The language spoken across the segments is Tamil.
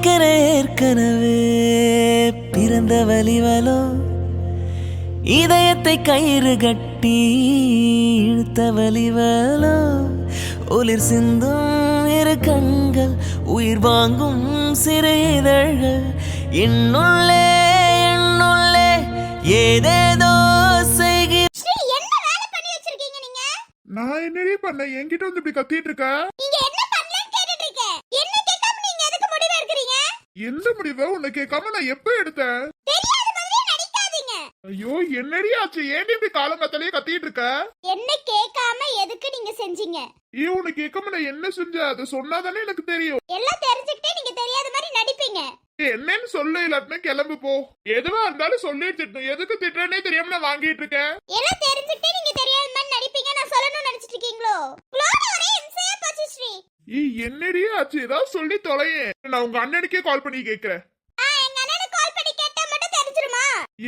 எனக்கென ஏற்கனவே. பிறந்த வலிவலோ இதயத்தை கயிறு கட்டி இழுத்த வலிவலோ ஒளிர் சிந்தும் இரு கண்கள் உயிர் வாங்கும் சிறு இதழ்கள் என்னுள்ளே என்னுள்ளே ஏதேதோ செய்கிற ஸ்ரீ என்ன வேலை பண்ணி வச்சிருக்கீங்க நீங்க? நான் என்னடி பண்ண என்கிட்ட வந்து இப்படி கத்திட்டு இருக்க நீங்க என்ன பண்ணலன்னு கேட்டுட்டு இருக்கேன் என்ன கேட்காம நீங்க எதுக்கு முடிவு எடுக்கிறீங்க எந்த முடிவை? உன்னை கேட்காம நான் எப்ப எடுத்தேன்? ஐயோ என்னடி ஆச்சு? ஏன்டி இப்படி காலங்கத்தாலேயே கத்திட்டு இருக்க? என்ன கேட்காம எதுக்கு நீங்க செஞ்சீங்க? ஏன் உன்னை கேட்காம நான் என்ன செஞ்சேன்? அதை சொன்னாதானே எனக்கு தெரியும். எல்லாம் தெரிஞ்சுக்கிட்டே நீங்க தெரியாத மாதிரி நடிப்பீங்க. என்னன்னு சொல்லு இல்லாட்டினா கிளம்பு போ. எதுவா இருந்தாலும் சொல்லி திட்டணும். எதுக்கு திட்டுறேனே தெரியாம நான் வாங்கிட்டு இருக்கேன். எல்லாம் தெரிஞ்சுக்கிட்டே நீங்க தெரியாத மாதிரி நடிப்பீங்க. நான் சொல்லணும்னு நினைச்சிட்டு இருக்கீங்களோ? என்னடி ஆச்சு? ஏதாவது சொல்லி தொலையேன். நான் உங்க அண்ணனுக்கே கால் பண்ணி கேக்குறேன்.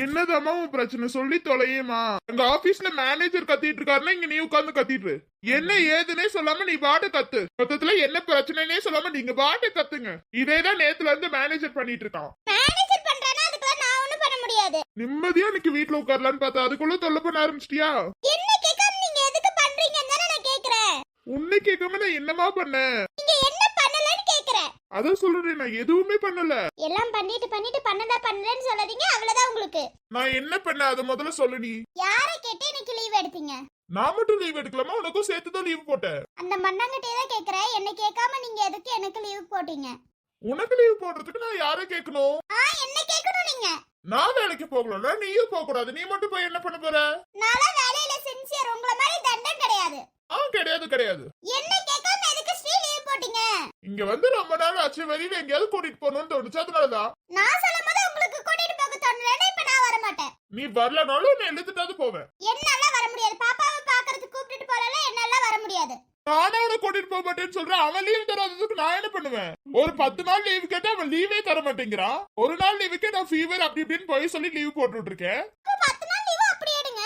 என்னதாம்மா உன் பிரச்சனை? சொல்லி தொலையேமா எங்க ஆபீஸ்ல மேனேஜர் கத்திட்டு இருக்காருன்னா இங்க நீ உட்கார்ந்து கத்திட்டு. என்ன ஏதுனே சொல்லாம நீ பாட்டு கத்து. மொத்தத்துல என்ன பிரச்சனைனே சொல்லாம நீங்க பாட்டு கத்துங்க. இதேதான் நேத்துல இருந்து மேனேஜர் பண்ணிட்டு இருக்கான். நிம்மதியா எனக்கு வீட்ல உட்காரலான்னு பார்த்தா அதுக்குள்ள தொல்லை பண்ண ஆரம்பிச்சிட்டியா? என்ன கேட்காம நீங்க எதுக்கு பண்றீங்கன்னு தானே நான் கேக்குறேன். உன்னை கேட்காம நான் என்னமா பண்ணேன் நீங்க என்ன பண்ணலன்னு கேக்குறேன் அதான் சொல்றேன் நான் எதுவுமே பண்ணல. எல்லாம் பண்ணிட்டு பண்ணிட்டு பண்ணதா பண்ணலன்னு சொல்லாதீங்க அவ்வளவுதான் உங்களுக்கு. நான் என்ன பண்ண அதை முதல்ல சொல்லுடி யாரை கேட்டு இன்னைக்கு லீவ் எடுத்தீங்க? நான் மட்டும் லீவ் எடுக்கலாமா? உனக்கும் சேர்த்து தான் லீவ் போட்டேன். அந்த மண்ணாங்கட்டே தான் கேக்குறேன். என்ன கேட்காம நீங்க எதுக்கு எனக்கு லீவ் போட்டீங்க? உனக்கு லீவ் போடுறதுக்கு நான் யாரை கேட்கணும்? ஆ என்ன கேட்கணும் நீங்க. நான் வேலைக்கு போகல நீயும் போக கூடாது நீ மட்டும் போய் என்ன பண்ண போற? நான்லாம் வேலையில சின்சியர் உங்கள மாதிரி தண்டம் கிடையாது. ஆ கிடையாது கிடையாது. என்ன கேட்காம போட்டீங்க? இங்க வந்து ரொம்ப நாள் ஆச்சு. வெளியில எங்கேயாவது கூட்டிட்டு போகணும்னு தோணுச்சு. அதனாலதான். நான் சொல்லும்போது உங்களுக்கு கூட்டிட்டு போக தோணலன்னா இப்ப நான் வர மாட்டேன். நீ வரலனாலும் நான் எழுதிட்டாவது போவேன். என்னால வர முடியாது. பாப்பாவை பாக்குறதுக்கு கூப்பிட்டுட்டு போறல என்னால வர முடியாது. நானே அவனை கூட்டிட்டு போக மாட்டேன்னு சொல்றேன் அவன் லீவ் தராததுக்கு நான் என்ன பண்ணுவேன்? ஒரு பத்து நாள் லீவ் கேட்டா அவன் லீவே தர மாட்டேங்கிறான் ஒரு நாள் லீவுக்கே நான் ஃபீவர் அப்படி இப்படின்னு போய் சொல்லி லீவ் போட்டுட்டு இருக்கேன் அப்ப பத்து நாள் லீவ் அப்படி எடுங்க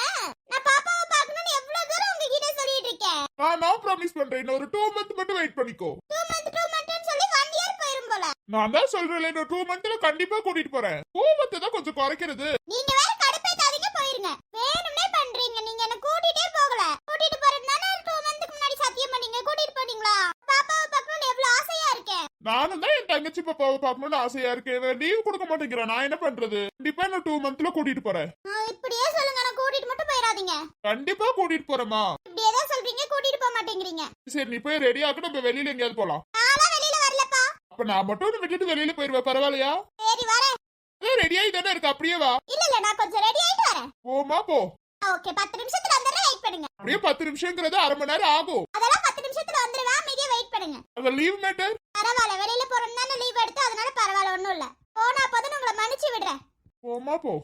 நான் பாப்பாவை பார்க்கணும்னு எவ்வளவு தூரம் உங்ககிட்ட சொல்லிட்டு இருக்கேன் நான் நான் ப்ராமிஸ் பண்றேன். ஒரு டூ மந்த் மட்டும் வெயிட் பண்ணிக்கோ. டூ மந்த் டூ மந்த்னு சொல்லி ஒன் இயர் போயிரும் போல. நான் தான் சொல்றேன் இன்னும் டூ மந்த்ல கண்டிப்பா கூட்டிட்டு போறேன். மந்த் தான் கொஞ்சம் குறைக்கிறது. நீங்க வேற கடுப்பேத்தாதீங்க போயிருங்க. வேணும்னே பண்றீங்க. நீங்க என்ன கூட்டிட்டே போகல. கூட்டிட்டு போறதுனால டூ மந்த்க்கு முன்னாடி சத்தியம் பண்ணீங்க கூட்டிட்டு போனீங்களா? பாப்பாவை பார்க்கணும்னு எவ்வளவு ஆசையா இருக்கேன் நானும் தான் என் தங்கச்சி பாப்பாவை பார்க்கணும்னு ஆசையா இருக்கு. லீவ் கொடுக்க மாட்டேங்கிறேன். நான் என்ன பண்றது? கண்டிப்பா நான் டூ மந்த்ல கூட்டிட்டு போறேன். இப்படியே சொல்லுங்க போயிடாதீங்க கண்டிப்பா கூட்டிட்டு போறேமா இப்படியே தான் சொல்றீங்க கூட்டிட்டு போக மாட்டேங்கிறீங்க. சரி நீ போய் ரெடி ஆக நம்ம வெளியில எங்கேயாவது போலாம். நான்லாம் வெளியில வரலப்பா. அப்ப நான் மட்டும் உன்னை விட்டுட்டு வெளியில போயிருவேன் பரவாயில்லையா? சரி வரேன். ரெடி ஆகி தானே இருக்கு அப்படியே வா. இல்ல இல்ல நான் கொஞ்சம் ரெடி ஆயிட்டு வரேன். போமா போ. ஓகே பத்து நிமிஷத்துல வந்துடுறேன் வெயிட் பண்ணுங்க. அப்படியே பத்து நிமிஷங்கிறது அரை மணி நேரம் ஆகும். அதெல்லாம் பத்து நிமிஷத்துல வந்துருவேன் அமைதியா வெயிட் பண்ணுங்க. அந்த லீவ் மேட்டர் பரவாயில்ல வெளியில போறோம்னு லீவ் எடுத்து அதனால பரவாயில்ல ஒண்ணும் இல்ல. போனா போதும் உங்களை மன்னிச்சு விடுறேன். போமா போ.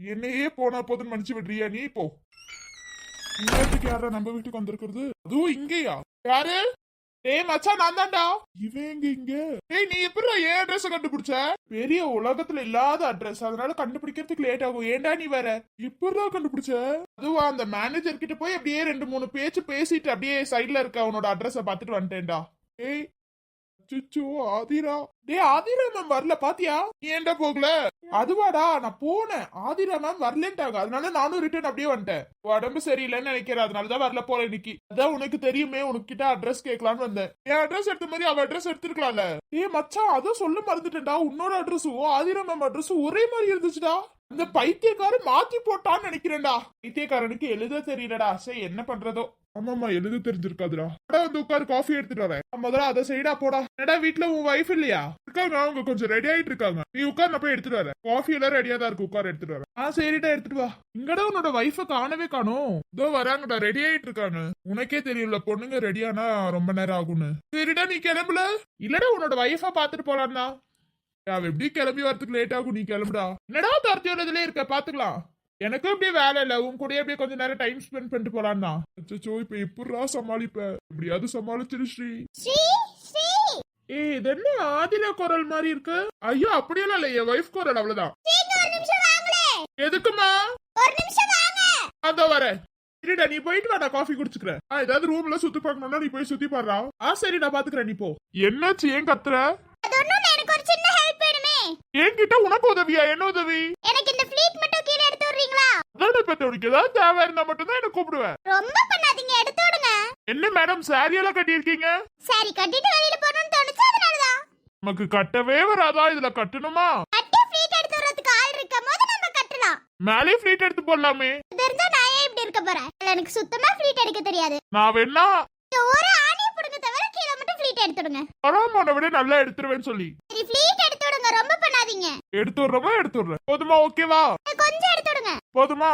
என்னையே போனா போதுன்னு மன்னிச்சு விடுறியா நீ? போ. இன்னத்துக்கு யாரா நம்ம வீட்டுக்கு வந்திருக்கிறது? அதுவும் இங்கேயா? யாரு? ஏ மச்சான் நான் தான்டா. இவன் எங்க இங்க? ஏய் நீ எப்படி ஏன் அட்ரஸ் கண்டுபிடிச்ச? பெரிய உலகத்துல இல்லாத அட்ரஸ் அதனால கண்டுபிடிக்கிறதுக்கு லேட் ஆகும். ஏன்டா நீ வேற? இப்படிதான் கண்டுபிடிச்ச? அதுவா அந்த மேனேஜர் கிட்ட போய் அப்படியே ரெண்டு மூணு பேச்சு பேசிட்டு அப்படியே சைடுல இருக்க அவனோட அட்ரஸ பாத்துட்டு வந்துட்டேன்டா. ஏய் அச்சச்சோ ஆதிரா. டேய் ஆதிரா மேம் வரல பாத்தியா? நீ ஏன்டா போகல? அதுவாடா நான் போனேன். ஆதிரா மேம் வரலன்ட்டாங்க. அதனால நானும் ரிட்டர்ன் அப்படியே வந்துட்டேன். உடம்பு சரியில்லைன்னு நினைக்கிறேன். அதனாலதான் வரல போல இன்னைக்கு. அதான் உனக்கு தெரியுமே உனக்கிட்ட அட்ரஸ் கேட்கலான்னு வந்தேன். என் அட்ரஸ் எடுத்த மாதிரி அவ அட்ரஸ் எடுத்துருக்கலாம்ல. ஏ மச்சான் அதுவும் சொல்ல மறந்துட்டேன்டா. உன்னோட அட்ரஸும் ஆதிரா மேம் அட்ரஸும் ஒரே மாதிரி இருந்துச்சுடா. இந்த பைத்தியக்காரன் மாத்தி போட்டான்னு நினைக்கிறேன்டா. பைத்தியக்காரனுக்கு எழுத தெரியலடா சே என்ன பண்றதோ. ஆமாமா எழுத தெரிஞ்சிருக்காதுடா. அடா வந்து உட்காரு காஃபி எடுத்துட்டு வரேன். முதல்ல அதை சைடா போடா. என்னடா வீட்டுல உன் வைஃப் இல்லையா? இருக்காங்க அவங்க கொஞ்சம் ரெடி ஆயிட்டு இருக்காங்க. நீ உட்கார் நான் போய் எடுத்துட்டு வரேன். காஃபி எல்லாம் ரெடியா தான் இருக்கு உட்கார் எடுத்துட்டு வரேன். ஆ சரிடா எடுத்துட்டு வா. இங்கடா உன்னோட வைஃப காணவே காணோம். இதோ வராங்கடா ரெடி ஆயிட்டு இருக்காங்க. உனக்கே தெரியும்ல பொண்ணுங்க ரெடியானா ரொம்ப நேரம் ஆகும்னு. சரிடா நீ கிளம்புல. இல்லடா உன்னோட வைஃபா பாத்துட்டு போலாம்டா. அவ எப்படி கிளம்பி வரதுக்கு லேட் ஆகும் நீ கிளம்புடா. என்னடா தரத்தியோட இதுல இருக்க? பாத்துக்கலாம். எனக்கும் இப்படியே வேலை இல்ல. உன் கூடயே அப்படியே கொஞ்ச நேரம் டைம் ஸ்பெண்ட் பண்ணிட்டு போலாம் தான். அச்சோ இப்ப எப்படிடா சமாளிப்ப? எப்படியாவது சமாளிச்சிரு ஸ்ரீ. ஏய் இது என்ன ஆதில குரல் மாதிரி இருக்கு? ஐயோ அப்படியெல்லாம் இல்ல. என் வைஃப் குரல் அவ்வளவுதான். எதுக்குமா? ஒரு நிமிஷம் வாங்க. அதோ வரேன் சரிடா நீ போயிட்டு வா காஃபி குடிச்சுக்கிறேன் ஏதாவது ரூம்ல சுத்தி பார்க்கணும்னா நீ போய் சுத்தி பாடுறா. ஆ சரி நான் பாத்துக்கிறேன். நீ போ. என்னாச்சு? ஏன் கத்துற? எனக்கு ஒரு சின்ன ஹெல்ப் என்ன உதவி? எனக்கு இந்த ஃபிளீட் மட்டும் கீழே எடுத்து விடுறீங்களா? அதான் இப்ப உனக்கு ஏதாவது தேவை இருந்தா மட்டும்தான் என்ன கூப்பிடுவேன். ரொம்ப பண்ணாதீங்க எடுத்து விடுங்க. என்ன மேடம் சாரி எல்லாம் கட்டியிருக்கீங்க? சரி கட்டிட்டு வெளியில போகணும்னு தோணுச்சு அதனாலதான். நமக்கு கட்டவே வராதா? இதுல கட்டணுமா? கட்டி ஃபிளீட் எடுத்து விடுறதுக்கு ஆள் இருக்கும் போது நம்ம கட்டலாம். மேலே ஃபிளீட் எடுத்து போடலாமே. இருந்தா நான் ஏன் இப்படி இருக்க போறேன்? எனக்கு சுத்தமா ஃபிளீட் எடுக்க தெரியாது. நான் வேணா இந்த ஒரு ஆணியை புடுங்க தவிர கீழே மட்டும் ஃபிளீட் எடுத்துடுங்க. பராமோனை விட நல்லா எடுத்துருவேன்னு சொல்லி. சரி ஃபிளீட் எடுத்து விடுங்க ரொம்ப பண்ணாதீங்க. எடுத்து விடுறோமா எடுத்து விடுறேன் போதுமா ஓகேவா கொஞ்சம் எடுத்து விடுங்க. போதுமா?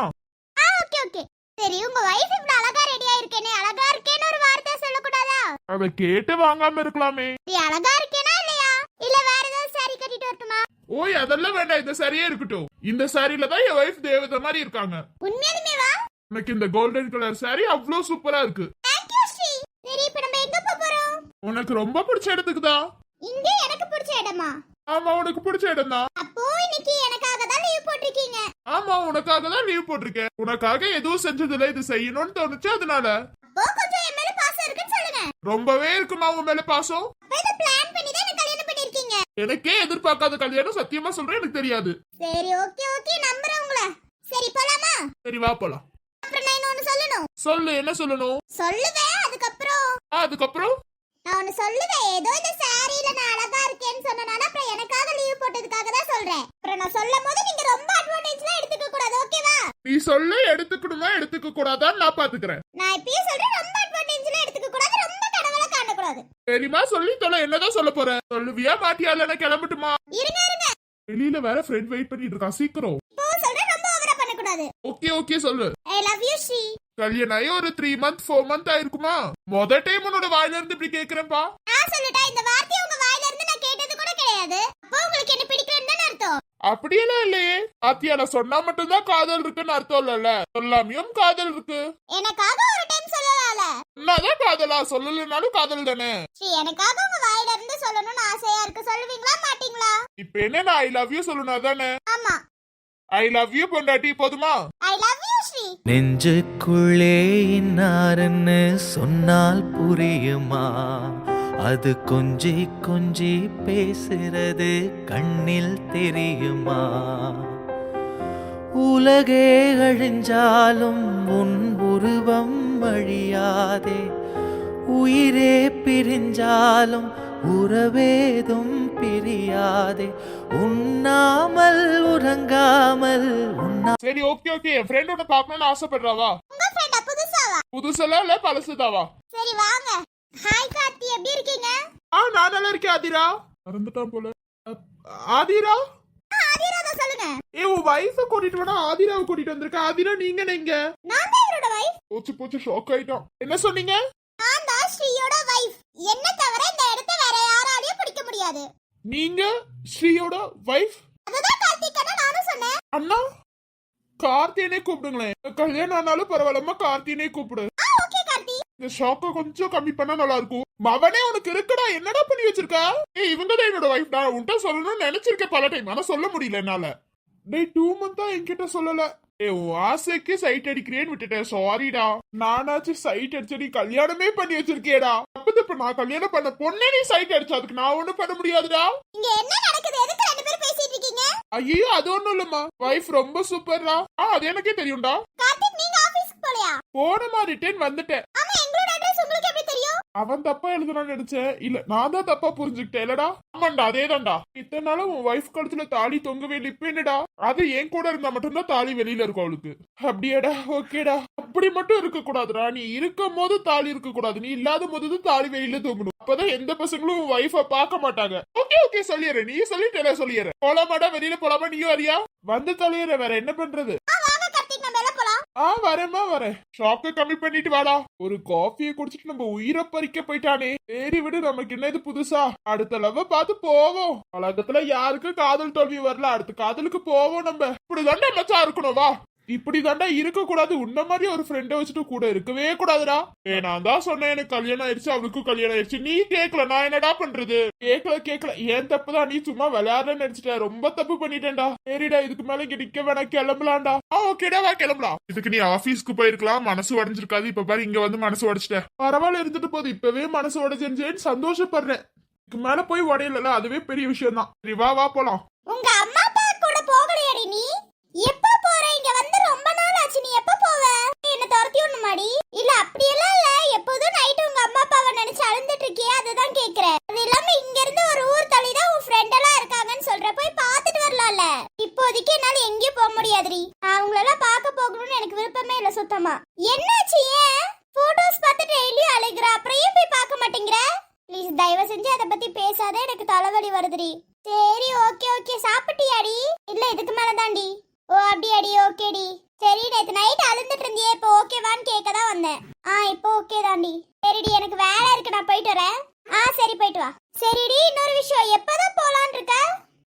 ஆ ஓகே ஓகே சரி உங்க வைஃப் இவ்வளவு அழகா ரெடியா இருக்கேனே அழகா இருக்கேன்னு ஒரு வார்த்தை சொல்லக்கூடாதா? அதை கேட்டு வாங்காம இருக்கலாமே. நீ அழகா இருக்கேனா இல்லையா? இல்ல வேற ஏதாவது saree கட்டிட்டு வரட்டுமா? ஓய் அதெல்லாம் வேண்டாம் இந்த சரியே இருக்கட்டும். இந்த சாரில தான் என் ஒய்ஃப் தேவதை மாதிரி இருக்காங்க. உண்மையாலுமே வா. எனக்கு இந்த கோல்டன் கலர் சாரி அவ்வளோ சூப்பரா இருக்கு தேங்க்யூ ஸ்ரீ சரி இப்ப நம்ம எங்க போப் போறோம் உனக்கு ரொம்ப பிடிச்ச இடத்துக்கு தான் இங்க எனக்கு பிடிச்ச இடமா? ஆமா உனக்கு பிடிச்ச இடம் தான் அப்போ இன்னைக்கு எனக்காக தான் லீவ் போட்டிருக்கீங்க. ஆமா உனக்காக தான் லீவ் போட்டிருக்கேன். உனக்காக எதுவும் செஞ்சதில்ல இது செய்யணும்னு தோணுச்சு அதனால. அப்போ கொஞ்சம் என் மேல பாசம் இருக்குன்னு சொல்லுங்க. ரொம்பவே இருக்குமா உன் மேல பாசம்? அப்ப இதை பிளான் பண்ணி தான் எனக்கு கல்யாணம் பண்ணிருக்கீங்க எனக்கே எதிர்பார்க்காத கல்யாணம் சத்தியமா சொல்றேன் எனக்கு தெரியாது. சரி ஓகே ஓகே நம்புறேன் உங்களை சரி போலாமா? சரி வா போலாம். அப்புறம் நான் இன்னொன்னு சொல்லணும். சொல்லு என்ன சொல்லணும்? சொல்லுவேன் அதுக்கப்புறம். அதுக்கப்புறம்? நான் ஒன்னு சொல்லுவேன் ஏதோ இந்த சாரியில நான் அழகா இருக்கேன்னு சொன்னனால அப்புறம் எனக்காக லீவ் போட்டதுக்காக தான் சொல்றேன். அப்புறம் நான் சொல்லும் போது நீங்க ரொம்ப அட்வான்டேஜ்லாம் எடுத்துக்க கூடாது ஓகேவா நீ சொல்லு எடுத்துக்கணுமா எடுத்துக்க கூடாதான்னு நான் பாத்துக்கிறேன். நான் இப்பயும் சொல்றேன் ரொம்ப அட்வான்டேஜ்லாம் எடுத்துக்க கூடாது ரொம்ப கடவுளை காணக்கூடாது. சரிம்மா சொல்லி தொலை என்னதான் சொல்ல போற? சொல்லுவியா மாட்டியா இல்லைன்னா கிளம்பட்டுமா? இருங்க இருங்க. வெளியில வேற ஃப்ரெண்ட் வெயிட் பண்ணிட்டு இருக்கா சீக்கிரம். இப்போ சொல்றேன் ரொம்ப ஓவரா பண்ணக்கூடாது. ஓகே ஓகே சொல்லு. ஐ லவ் யூ ஸ்ரீ கல்யாணம் ஆகி ஒரு த்ரீ மந்த் ஃபோர் மந்த் ஆயிருக்குமா? மொத டைம் உன்னோட வாயில இருந்து இப்படி கேக்குறேன்ப்பா நான் சொல்லட்டா இந்த வார்த்தையை உங்க வாயில இருந்து நான் கேட்டது கூட கிடையாது. அப்போ உங்களுக்கு என்ன பிடிக்கலன்னு தானே அர்த்தம்? அப்படியெல்லாம் இல்லையே. ஆத்தியா நான் சொன்னா மட்டும்தான் காதல் இருக்குன்னு அர்த்தம் இல்லைல்ல. சொல்லாமையும் காதல் இருக்கு. எனக்காக ஒரு டைம் சொல்லலாம்ல? என்னதான் காதலா? சொல்லலைனாலும் காதல் தானே. ஸ்ரீ எனக்காக உங்க வாயில இருந்து சொல்லணும்னு ஆசையா இருக்கு. சொல்லுவீங்களா மாட்டீங்களா? இப்ப என்ன நான் ஐ லவ் யூ சொல்லணும் அதானே ஆமா. ஐ லவ் யூ பொண்டாட்டி போதுமா? ஐ லவ் நெஞ்சுக்குள்ளே இன்னாருன்னு சொன்னால் புரியுமா? அது கொஞ்சி கொஞ்சி பேசுறது கண்ணில் தெரியுமா? உலகே அழிஞ்சாலும் உன் உருவம் அழியாதே. உயிரே பிரிஞ்சாலும் உறவேதும் பிரியாதே. உண்ணாமல் உறங்காமல் உண்ணா சரி ஓகே ஓகே என் ஃப்ரெண்டோட பார்க்கணும்னு ஆசைப்படுறாவா? உங்க ஃப்ரெண்டா புதுசாவா? புதுசெல்லாம் இல்ல பழசுதாவா? சரி வாங்க. ஹாய் கார்த்தி. எப்படி இருக்கீங்க? ஆ நான் நல்லா இருக்கேன் ஆதிரா. மறந்துட்டான் போல. அப், ஆதிரா? ஆதிராதா சொல்லுங்க. ஏ உன் வைஃப கூட்டிட்டு வேணா ஆதிராவை கூட்டிட்டு வந்திருக்க? ஆதிரா நீங்க நீங்க நான் தான் இவரோட வைஃப் போச்சு போச்சு ஷாக் ஆயிட்டோம் என்ன சொன்னீங்க? நான் தான் ஸ்ரீயோட வைஃப் என்ன தவிர இந்த இடத்த வேற யாராலையும் பிடிக்க முடியாது. நீங்க ஸ்ரீயோட வைஃப் அண்ணா கார்த்தியனே கூப்பிடுங்களேன். கல்யாணம் ஆனாலும் பரவாயில்லம்மா கார்த்தியனே கூப்பிடு. இந்த ஷாக்க கொஞ்சம் கம்மி பண்ணா நல்லா இருக்கும் மவனே உனக்கு இருக்குடா. என்னடா பண்ணி வச்சிருக்க? ஏய் இவங்க தான் என்னோட வைஃப் நான் உன்கிட்ட சொல்லணும்னு நினைச்சிருக்கேன் பல டைம் ஆனா சொல்ல முடியல என்னால. டேய் டூ மந்தா என்கிட்ட சொல்லல. ஆசைக்கு சைட் அடிக்கிறேன்னு விட்டுட்டேன். சாரிடா நானாச்சும் சைட் அடிச்சு நீ கல்யாணமே பண்ணி வச்சிருக்கேடா அப்ப இப்ப நான் கல்யாணம் பண்ண பொண்ணே நீ சைட் அடிச்சா அதுக்கு நான் ஒண்ணும் பண்ண முடியாதுடா. இங்க என்ன நடக்குது? எதுக்கு ரெண்டு பேரும் பேசிட்டு இருக்கீங்க? ஐயோ அது ஒண்ணும் இல்லம்மா. வைஃப் ரொம்ப சூப்பர்டா ஆ அது எனக்கே தெரியும்டா. கார்த்திக் நீங்க ஆபீஸ்க்கு போலையா? போனமா ரிட்டர்ன் வந்துட்டேன். ஆமா எங்களோட அட்ரஸ் உங்களுக்கு எப்படி தெரியும்? அவன் தப்பா எழுதுறான்னு நினைச்சேன் இல்ல நான் தான் தப்பா புரிஞ்சுக்கிட்டேன். இல்லடா. ஆமாண்டா அதேதான்டா. இத்தனை நாளும் உன் ஒய்ஃப் கழுத்துல தாலி தொங்கவே இல்லை. இப்ப என்னடா? அது என் கூட இருந்தா மட்டும்தான் தாலி வெளியில இருக்கும் அவளுக்கு. அப்படியாடா ஓகேடா. அப்படி மட்டும் இருக்க கூடாதுடா நீ இருக்கும் போது தாலி இருக்க கூடாது நீ இல்லாத போது தாலி வெளியில தூங்கணும். அப்பதான் எந்த பசங்களும் உன் ஒய்ஃப பார்க்க மாட்டாங்க. ஓகே ஓகே சொல்லிடுறேன். நீ சொல்லிட்டு சொல்லிடுறேன் போலாமாடா வெளியில போலாமா? நீயும் வரியா? வந்து தொலையிற வேற என்ன பண்றது? ஆ வரேம்மா வரேன். ஷாக்க கம்மி பண்ணிட்டு வாடா. ஒரு காஃபியை குடிச்சிட்டு நம்ம உயிரை பறிக்க போயிட்டானே. சரி விடு நமக்கு என்ன இது புதுசா? அடுத்த லவ் பார்த்து போவோம். உலகத்துல யாருக்கு காதல் தோல்வி வரல. அடுத்த காதலுக்கு போவோம் நம்ம. இப்படிதான் மச்சா இருக்கணும் வா. இப்படி தாண்டா இருக்க கூடாது உன்ன மாதிரி ஒரு ஃப்ரெண்டை வச்சுட்டு கூட இருக்கவே கூடாதுடா. ஏ நான் தான் சொன்னேன் எனக்கு கல்யாணம் ஆயிடுச்சு அவளுக்கும் கல்யாணம் ஆயிடுச்சு. நீ கேக்கல நான் என்னடா பண்றது? கேட்கல கேட்கல ஏன் தப்பு தான் நீ சும்மா விளையாடுறேன்னு நினைச்சிட்ட. ரொம்ப தப்பு பண்ணிட்டேன்டா. சரிடா இதுக்கு மேல இங்க நிக்க வேணா கிளம்பலாம்டா. ஆ ஓகேடா வா கிளம்பலாம். இதுக்கு நீ ஆபீஸ்க்கு போயிருக்கலாம். மனசு உடஞ்சிருக்காது. இப்ப பாரு இங்க வந்து மனசு உடைச்சிட்டேன் பரவாயில்ல இருந்துட்டு போகுது இப்பவே மனசு உடைஞ்சிருச்சேன்னு சந்தோஷப்படுறேன். இதுக்கு மேல போய் உடையல அதுவே பெரிய விஷயம் தான் சரி வா வா போலாம். உங்க அம்மா அப்பா கூட போகல அதுதான் தூங்கணுமாடி இல்ல அப்படியெல்லாம் இல்ல. எப்போதும் நைட் அழுந்துட்டு இப்போ ஓகேவான்னு கேட்க தான் வந்தேன். ஆ இப்போ ஓகே தாண்டி சரிடி எனக்கு வேலை இருக்கு நான் போயிட்டு வரேன். ஆ சரி போயிட்டு வா. சரிடி இன்னொரு விஷயம். எப்பதான் போலான் இருக்க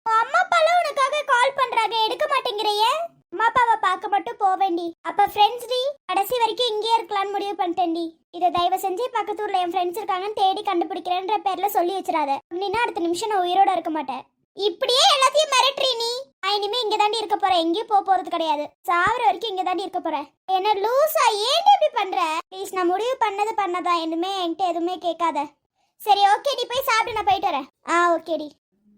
உன் அம்மா அப்பாலாம் உனக்காக கால் பண்றாங்க. எடுக்க மாட்டேங்கிறையே. அம்மா அப்பாவை பார்க்க மட்டும் போவேண்டி. அப்ப ஃப்ரெண்ட்ஸ் டி கடைசி வரைக்கும் இங்கேயே இருக்கலாம்னு முடிவு பண்ணிட்டேன்டி. இதை தயவு செஞ்சு பக்கத்து ஊர்ல என் ஃப்ரெண்ட்ஸ் இருக்காங்கன்னு தேடி கண்டுபிடிக்கிறேன்ற பேர்ல சொல்லி வச்சிடாத. அப்படின்னா அடுத்த நிமிஷம் நான் உயிரோட இருக்க மாட்டேன். இப்படியே எல்லாத்தையும் மிரட்டுறீ நீ. நான் இனிமே இங்க தாண்டி இருக்க போறேன். எங்கேயும் போக போறது கிடையாது. சாவர வரைக்கும் இங்க தாண்டி இருக்க போறேன். என்ன லூசா? ஏன் இப்படி பண்ற? ப்ளீஸ் நான் முடிவு பண்ணது பண்ணதான் இனிமே என்கிட்ட எதுவுமே கேட்காத. சரி ஓகே நீ போய் சாப்பிட்டு நான் போயிட்டு வரேன். ஆ ஓகேடி.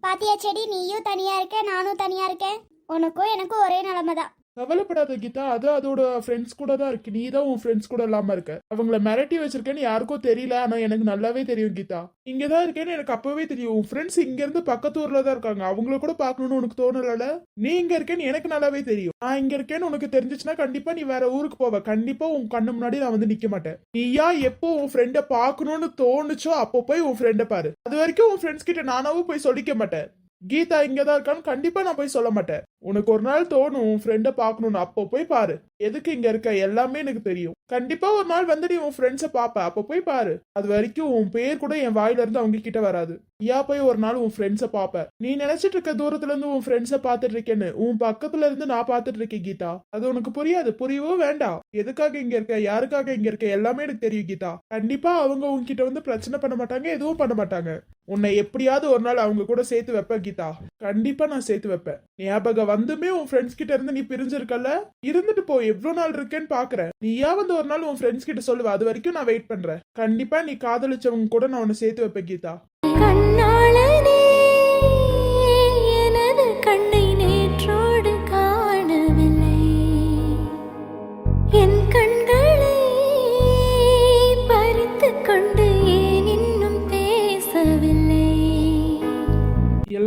பாத்தியா செடி? நீயும் தனியா இருக்க நானும் தனியா இருக்கேன். உனக்கும் எனக்கும் ஒரே நிலைமை தான் கவலைப்படாத கீதா அது அதோட ஃப்ரெண்ட்ஸ் கூட தான் இருக்கு. நீ தான் உன் ஃப்ரெண்ட்ஸ் கூட இல்லாம இருக்க. அவங்கள மிரட்டி வச்சிருக்கேன்னு யாருக்கும் தெரியல ஆனா எனக்கு நல்லாவே தெரியும் கீதா. இங்க தான் இருக்கேன்னு எனக்கு அப்பவே தெரியும். உன் ஃப்ரெண்ட்ஸ் இங்க இருந்து பக்கத்து ஊர்ல தான் இருக்காங்க. அவங்கள கூட பாக்கணும்னு உனக்கு தோணல நீ இங்க இருக்கேன்னு எனக்கு நல்லாவே தெரியும். நான் இங்க இருக்கேன்னு உனக்கு தெரிஞ்சுச்சுன்னா கண்டிப்பா நீ வேற ஊருக்கு போவ. கண்டிப்பா உன் கண்ணு முன்னாடி நான் வந்து நிக்க மாட்டேன். நீயா எப்போ உன் ஃப்ரெண்ட பாக்கணும்னு தோணுச்சோ அப்போ போய் உன் ஃப்ரெண்ட பாரு. அது வரைக்கும் உன் ஃப்ரெண்ட்ஸ் கிட்ட நானாவும் போய் சொல்லிக்க மாட்டேன். கீதா இங்க தான் இருக்கான்னு கண்டிப்பா நான் போய் சொல்ல மாட்டேன். உனக்கு ஒரு நாள் தோணும் உன் ஃப்ரெண்டை பார்க்கணும்னு அப்போ போய் பாரு. எதுக்கு இங்க இருக்க? எல்லாமே எனக்கு தெரியும். கண்டிப்பா ஒரு நாள் வந்து நீ உன் ஃப்ரெண்ட்ஸை பாப்ப அப்போ போய் பாரு. அது வரைக்கும் உன் பேர் கூட என் வாயில இருந்து அவங்க கிட்ட வராது. யா போய் ஒரு நாள் உன் ஃப்ரெண்ட்ஸை பாப்ப நீ நினைச்சிட்டு இருக்க தூரத்துல இருந்து உன் ஃப்ரெண்ட்ஸை பார்த்துட்டு இருக்கேன்னு உன் பக்கத்துல இருந்து நான் பார்த்துட்டு இருக்கேன் கீதா. அது உனக்கு புரியாது. புரியவும் வேண்டாம். எதுக்காக இங்க இருக்க? யாருக்காக இங்க இருக்க? எல்லாமே எனக்கு தெரியும் கீதா. கண்டிப்பா அவங்க உன்கிட்ட வந்து பிரச்சனை பண்ண மாட்டாங்க எதுவும் பண்ண மாட்டாங்க. உன்னை எப்படியாவது ஒரு நாள் அவங்க கூட சேர்த்து வைப்பேன் கீதா. கண்டிப்பா நான் சேர்த்து வைப்பேன். ஞாபகம் வந்துமே உன் ஃப்ரெண்ட்ஸ் கிட்ட இருந்து நீ பிரிஞ்சிருக்கல இருந்துட்டு போ எவ்வளவு நாள் இருக்கேன்னு பாக்குறேன். நீயா வந்து ஒரு நாள் உன் ஃப்ரெண்ட்ஸ் கிட்ட சொல்லுவ அது வரைக்கும் நான் வெயிட் பண்றேன். கண்டிப்பா நீ காதலிச்சவங்க கூட நான் உன்னை சேர்த்து வைப்பேன் கீதா.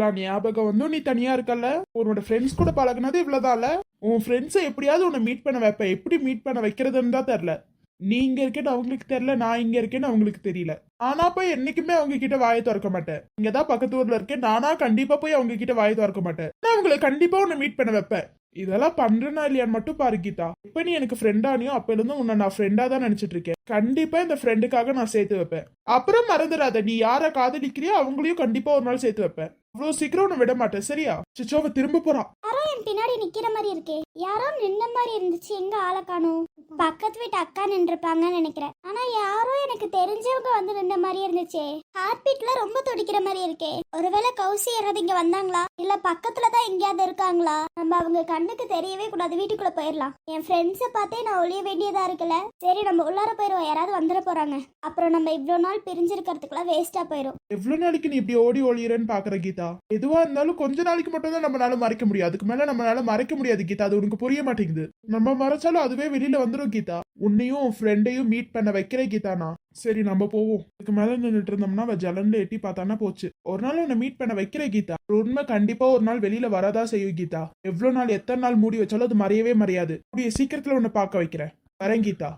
எல்லா ஞாபகம் வந்தும் நீ தனியா இருக்கல்ல? உன்னோட ஃப்ரெண்ட்ஸ் கூட பழகுனது இவ்வளவுதான்ல? உன் ஃப்ரெண்ட்ஸை எப்படியாவது உன்னை மீட் பண்ண வைப்ப. எப்படி மீட் பண்ண வைக்கிறதுன்னு தான் தெரில நீ இங்க இருக்கேன்னு அவங்களுக்கு தெரியல நான் இங்க இருக்கேன்னு அவங்களுக்கு தெரியல. ஆனா போய் என்னைக்குமே அவங்க கிட்ட வாயை திறக்க மாட்டேன். இங்கதான் பக்கத்து ஊர்ல இருக்கேன். நானா கண்டிப்பா போய் அவங்க கிட்ட வாயை திறக்க மாட்டேன். நான் அவங்களை கண்டிப்பா உன்னை மீட் பண்ண வைப்பேன். இதெல்லாம் பண்றேனா இல்லையான்னு மட்டும் பாரு கீதா. இப்ப நீ எனக்கு ஃப்ரெண்டானியோ அப்ப இருந்து உன்னை நான் ஃப்ரெண்டா தான் நினைச்சிட்டு இருக்கேன். கண்டிப்பா இந்த ஃப்ரெண்டுக்காக நான் சேர்த்து வைப்பேன். அப்புறம் மறந்துடாத நீ யார காதலிக்கிறியோ அவங்களையும் கண்டிப்பா ஒரு நாள் சேர்த்து வைப்பேன். அவ்வளவு சீக்கிரம் உன்னை விட மாட்டேன் சரியா? சிச்சோவ திரும்ப போறான். என் பின்னாடி நிக்கிற மாதிரி இருக்கே. யாரோ நின்ன மாதிரி இருந்துச்சு எங்க ஆளை காணோம். பக்கத்து வீட்டு அக்கா நின்றுப்பாங்கன்னு நினைக்கிறேன். ஆனா யாரோ எனக்கு தெரிஞ்சவங்க வந்து நின்ன மாதிரி இருந்துச்சே. ஹார்ட் பீட்ல ரொம்ப துடிக்கிற மாதிரி இருக்கே. ஒருவேளை கௌசி யாராவது இங்க வந்தாங்களா? இல்ல பக்கத்துல தான் எங்கேயாவது இருக்காங்களா? நம்ம அவங்க கண்ணுக்கு தெரியவே கூடாது. வீட்டுக்குள்ள போயிடலாம் என் ஃப்ரெண்ட்ஸை பார்த்தே நான் ஒளிய வேண்டியதா இருக்குல்ல சரி நம்ம உள்ளார போயிருவோம். யாராவது வந்துட போறாங்க. அப்புறம் நம்ம இவ்வளவு நாள் பிரிஞ்சிருக்கிறதுக்குலாம் வேஸ்டா போயிரும். எவ்வளவு நாளைக்கு நீ இப்படி ஓடி ஒளியறன்னு பாக்குற கீதா? எதுவா இருந்தாலும் கொஞ்ச நாளைக்கு மட்டும் தான் நம்மளால மறைக்க முடியும். அதுக்கு மேல நம்மளால மறைக்க முடியாது கீதா. அது உனக்கு புரிய மாட்டேங்குது. நம்ம மறைச்சாலும் அதுவே வெளியில வந்துடும் கீதா. உன்னையும் ஃப்ரெண்டையும் மீட் பண்ண வைக்கிறேன் கீதானா சரி நம்ம போவோம். இதுக்கு மேல நின்றுட்டு இருந்தோம்னா அவ ஜலன்ல எட்டி பார்த்தானா போச்சு. ஒரு நாள் உன்னை மீட் பண்ண வைக்கிறேன் கீதா. உண்மை கண்டிப்பா ஒரு நாள் வெளியில வரதா செய்யும் கீதா. எவ்வளவு நாள் எத்தனை நாள் மூடி வச்சாலும் அது மறையவே மறையாது. கூடிய சீக்கிரத்துல உன்னை பார்க்க வைக்கிறேன். வரேன் கீதா.